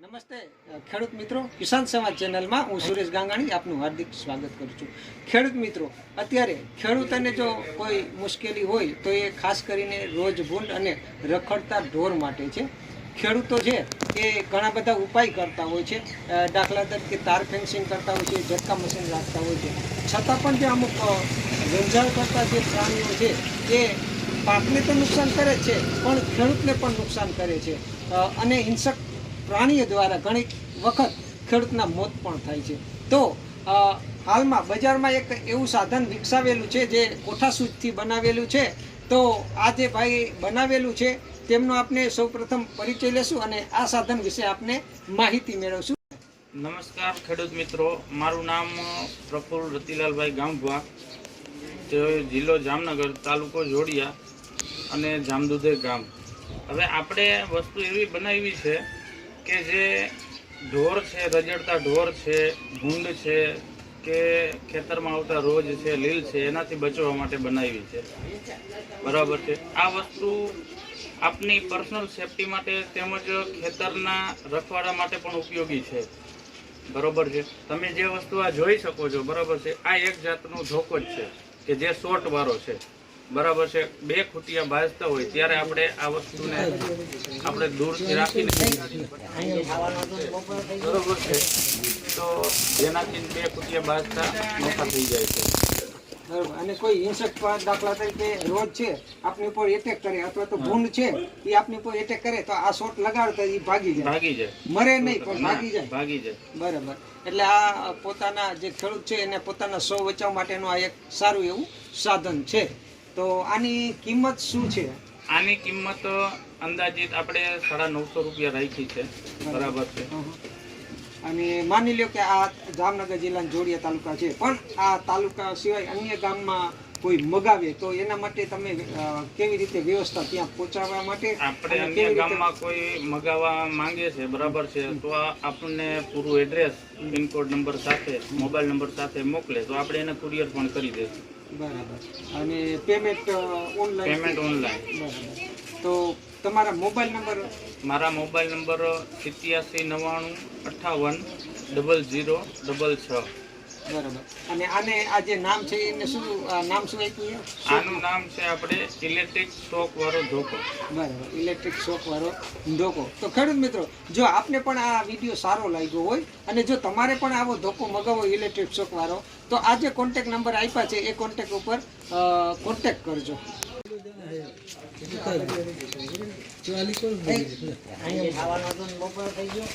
નમસ્તે ખેડૂત મિત્રો કિસાન સમાજ ચેનલમાં હું સુરેશ ગાંગાણી આપનું હાર્દિક સ્વાગત કરું છું. ખેડૂત મિત્રો અત્યારે ખેડૂતોને જો કોઈ મુશ્કેલી હોય તો એ ખાસ કરીને રોજ ભૂંડ અને રખડતા ઢોર માટે છે. ખેડૂતો છે એ ઘણા બધા ઉપાય કરતા હોય છે. દાખલા તરીકે તાર ફેન્સિંગ કરતા હોય છે ઝટકા મશીન રાખતા હોય છે. છતાં પણ જે અમુક અ, કરતા જે પ્રાણીઓ છે એ પાકને તો નુકસાન કરે છે પણ ખેડૂતને પણ નુકસાન કરે છે. અને હિંસક પ્રાણીઓ દ્વારા ઘણી વખત ખેડૂતના મોત પણ થાય છે. તો હાલમાં બજારમાં એક એવું સાધન વિકસાવેલું છે જે કોઠાસૂચથી બનાવેલું છે. તો, આ જે ભાઈ બનાવેલું છે, તેમનો આપણે સૌપ્રથમ પરિચય લેશું અને આ સાધન વિશે આપને માહિતી મેળવશું. નમસ્કાર ખેડૂત મિત્રો, મારું નામ પ્રફુલ રતિલાલભાઈ ગામભા તે જિલ્લો જામનગર, તાલુકો જોડિયા અને જામદુધે ગામ. હવે આપણે વસ્તુ એવી બનાવી છે કે જે ઢોર છે, રજડતા ઢોર છે ભૂંડ છે, કે ખેતરમાં આવતા રોજ છે, લીલ છે, એનાથી બચવા માટે બનાવી છે. બરાબર છે. આ વસ્તુ આપની પર્સનલ સેફટી માટે તેમજ ખેતરના રખવાડા માટે પણ ઉપયોગી છે. બરોબર છે. તમે જે વસ્તુ આ જોઈ શકો છો, બરાબર છે. આ એક જાતનો ધોકો જ છે, કે જે શોર્ટ વાળો છે. બરાબર છે. બે ખૂટિયા ભાજતા હોય ત્યારે આપણે આ વસ્તુને આપણે દૂરથી રાખીને બરોબર છે. તો જેનાથી બે ખૂટિયા ભાજતા મોટા થઈ જાય છે. બરોબર. અને કોઈ હિંસક દાખલા તરીકે રોજ છે આપની ઉપર એટેક કરે અથવા તો ભૂંડ છે એ આપની ઉપર એટેક કરે તો આ શોટ લગાડતા એ ભાગી જાય. ભાગી જાય. મરે નહીં પણ ભાગી જાય. ભાગી જાય. બરાબર. એટલે આ પોતાના જે ખેડૂત છે એને પોતાના સૌ બચાવ માટેનું આ એક સારું એવું સાધન છે. તો આની કિંમત શું છે? આની કિંમત અંદાજિત આપણે સાડા નવસો રૂપિયા રાખી છે. બરાબર છે. અને માની લ્યો કે આ જામનગર જિલ્લાના જોડિયા તાલુકા છે પણ આ તાલુકા સિવાય અન્ય ગામમાં કોઈ મગાવે તો એના માટે તમે કેવી રીતે વ્યવસ્થા ત્યાં પહોંચાડવા માટે આપણે અન્ય ગામમાં કોઈ મગાવવા માંગે છે બરાબર છે તો આ આપણને પૂરું એડ્રેસ પિનકોડ નંબર સાથે મોબાઈલ નંબર સાથે મોકલે તો આપણે એને કુરિયર પણ કરી દઈશું. બરાબર. અને પેમેન્ટ ઓનલાઈન? Payment online. બરાબર. તો તમારા મોબાઈલ નંબર? મારા મોબાઈલ નંબર સિત્યાસી નવ્વાણું અઠ્ઠાવન ડબલ ઝીરો ડબલ છ. બરાબર. અને આને આ જે નામ છે એને શું નામ શું આપ્યું આનું નામ છે આપણે ઇલેક્ટ્રિક શોક વાળો ધોકો. બરાબર. ઇલેક્ટ્રિક શોક વાળો ધોકો. તો ખેડૂત મિત્રો જો આપને પણ આ વીડિયો સારો લાગ્યો હોય અને જો તમારે પણ આવો ધોકો મગાવો ઇલેક્ટ્રિક શોક વાળો તો આ જે કોન્ટેક નંબર આપ્યા છે એ કોન્ટેક ઉપર કોન્ટેક કરજો. બપોર થઈ ગયો.